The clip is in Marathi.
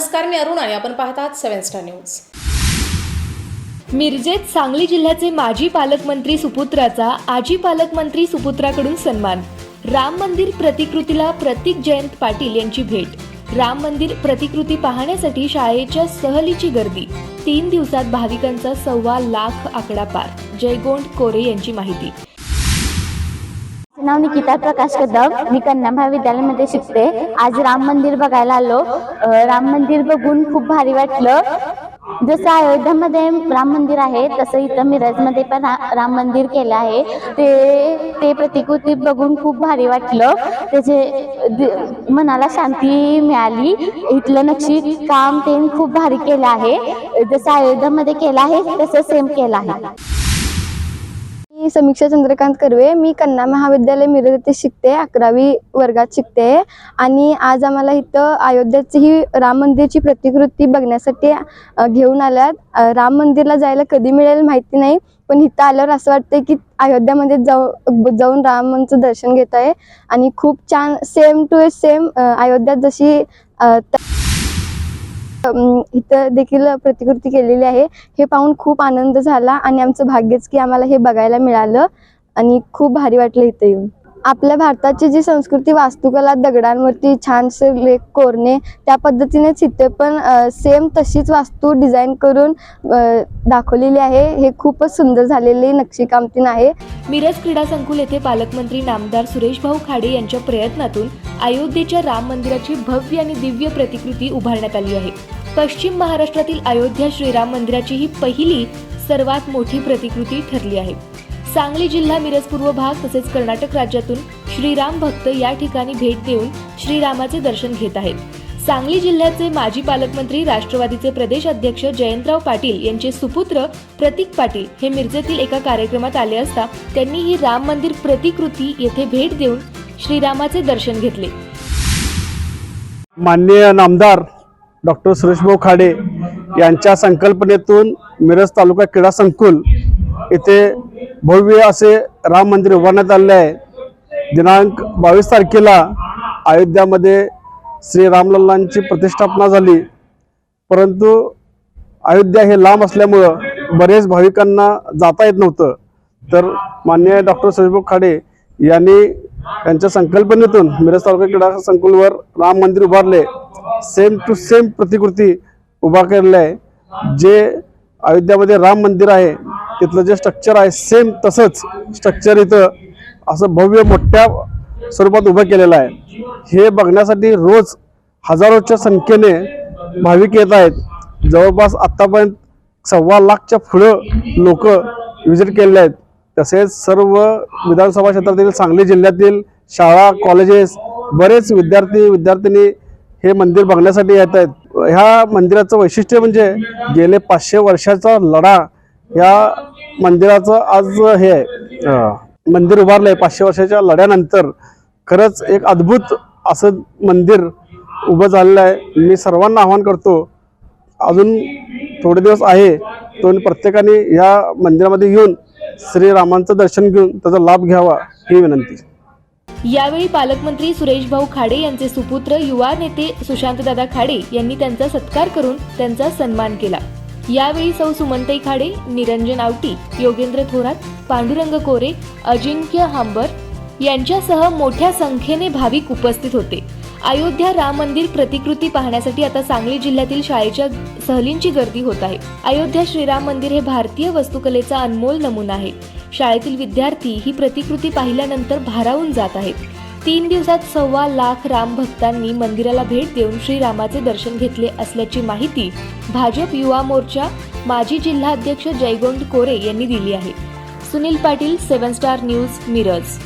नमस्कार मी अरुण आणि आपण पाहतात आहात सेव्हन स्टार न्यूज. मिरजेत सांगली जिल्ह्याचे माजी पालकमंत्री सुपुत्राचा आजी पालकमंत्री सुपुत्राकडून सन्मान. राम मंदिर प्रतिकृतीला प्रतीक जयंत पाटील यांची भेट. राम मंदिर प्रतिकृती पाहण्यासाठी शाळेच्या सहलीची गर्दी. तीन दिवसात भाविकांचा सव्वा लाख आकडा पार. जयगोंड कोरे यांची माहिती. नाव निकिता प्रकाश कदम. मी कन्या महाविद्यालयामध्ये शिकते. आज राम मंदिर बघायला आलो. राम मंदिर बघून खूप भारी वाटलं. जसं अयोध्यामध्ये राम मंदिर आहे तसं इथं मिरजमध्ये पण रा- राम मंदिर केलं आहे. ते ते प्रतिकृती बघून खूप भारी वाटलं. त्याचे दि- मनाला शांती मिळाली. इथलं नक्षी काम ते खूप भारी केलं आहे. जसं अयोध्यामध्ये केलं आहे तसं सेम केलं आहे. मी समीक्षा चंद्रकांत कर्वे. मी कन्या महाविद्यालय मिरज येथे शिकते अकरावी वर्गात शिकते. आणि आज आम्हाला इथं अयोध्याची ही राम मंदिरची प्रतिकृती बघण्यासाठी घेऊन आल्यात. राम मंदिरला जायला कधी मिळेल माहिती नाही पण इथं आल्यावर असं वाटतंय की अयोध्यामध्ये जाऊ जाऊन रामांचं दर्शन घेत आहे. आणि खूप छान सेम टू सेम अयोध्यात जशी इथं देखील प्रतिकृती केलेली आहे. हे पाहून खूप आनंद झाला आणि आमचं भाग्यच की आम्हाला हे बघायला मिळालं आणि खूप भारी वाटलं इथं येऊन. आपल्या भारताची जी संस्कृती वास्तुकला दगडांवरती छानसे लेख कोरणे त्या पद्धतीनेच इथे पण सेम तशीच वास्तू डिझाईन करून दाखवलेली आहे. हे खूपच सुंदर झालेले नक्षीकामतीन आहे. मिरज क्रीडा संकुल येथे पालकमंत्री नामदार सुरेश भाऊ खाडे यांच्या प्रयत्नातून अयोध्येच्या राम मंदिराची भव्य आणि दिव्य प्रतिकृती उभारण्यात आली आहे. पश्चिम महाराष्ट्रातील अयोध्या श्रीराम मंदिराची ही पहिली सर्वात मोठी प्रतिकृती ठरली आहे. सांगली जिल्हा मिरज पूर्व भाग तसेच कर्नाटक राज्यातून श्रीराम भक्त या ठिकाणी भेट देऊन श्रीरामाचे दर्शन घेत आहेत. सांगली जिल्ह्याचे माजी पालकमंत्री राष्ट्रवादीचे प्रदेश अध्यक्ष जयंतराव पाटील यांचे सुपुत्र प्रतीक पाटील हे मिरजेतील एका कार्यक्रमात आले असता त्यांनी ही राम मंदिर प्रतिकृती येथे भेट देऊन श्रीरामाचे दर्शन घेतले. माननीय नामदार डॉक्टर सुरेशभाऊ खाडे यांच्या संकल्पनेतून मिरज तालुका क्रीडा संकुल येथे भव्य असे राम मंदिर उभारण्यात आले आहे. दिनांक बावीस तारखेला अयोध्यामध्ये श्री रामलल्लांची प्रतिष्ठापना झाली. परंतु अयोध्या हे लांब असल्यामुळं बरेच भाविकांना जाता येत नव्हतं. तर माननीय डॉक्टर सुरेशभाऊ खाडे यांनी त्यांच्या संकल्पनेतून मिरज तालुका क्रीडा संकुलवर राम मंदिर उभारले. सेम टू सेम प्रतिकृती उभा केलेलं आहे. जे अयोध्यामध्ये राम मंदिर आहे तिथलं जे स्ट्रक्चर आहे सेम तसंच स्ट्रक्चर इथं असं भव्य मोठ्या स्वरूपात उभं केलेलं आहे. हे बघण्यासाठी रोज हजारोच्या संख्येने भाविक येत आहेत. जवळपास आत्तापर्यंत सव्वा लाखच्या पुढं लोक व्हिजिट केलेले आहेत. तसेच सर्व विधानसभा क्षेत्रातील सांगली जिल्ह्यातील शाळा कॉलेजेस बरेच विद्यार्थी विद्यार्थिनी हे मंदिर बघण्यासाठी येत आहेत. ह्या मंदिराचं वैशिष्ट्य म्हणजे गेले पाचशे वर्षाचा लढा या मंदिराचं आज हे आहे. मंदिर उभारलंय पाचशे वर्षाच्या लढ्यानंतर. खरंच एक अद्भुत असं मंदिर उभं झालेलं आहे. मी सर्वांना आवाहन करतो अजून थोडे दिवस आहे तो प्रत्येकाने या मंदिरामध्ये येऊन श्रीरामांचं दर्शन घेऊन त्याचा लाभ घ्यावा ही विनंती. यावेळी पालकमंत्री सुरेश भाऊ खाडे यांचे सुपुत्र युवा नेते सुशांतदादा खाडे यांनी त्यांचा सत्कार करून त्यांचा सन्मान केला. यावेळी सौ सुमंतई खाडे निरंजन आवटी योगेंद्र थोरात पांडुरंग कोरे अजिंक्य हांबर यांच्यासह मोठ्या संख्येने भाविक उपस्थित होते. अयोध्या राम मंदिर प्रतिकृती पाहण्यासाठी आता सांगली जिल्ह्यातील शाळेच्या सहलींची गर्दी होत आहे. अयोध्या श्रीराम मंदिर हे भारतीय वास्तुकलेचा अनमोल नमुना आहे. शाळेतील विद्यार्थी ही प्रतिकृती पाहिल्यानंतर भारावून जात आहेत. तीन दिवसात सव्वा लाख राम भक्तांनी मंदिराला भेट देऊन श्रीरामाचे दर्शन घेतले असल्याची माहिती भाजप युवा मोर्चा माजी जिल्हाध्यक्ष जयगोंड कोरे यांनी दिली आहे. Sunil Patil seven star news Miraj.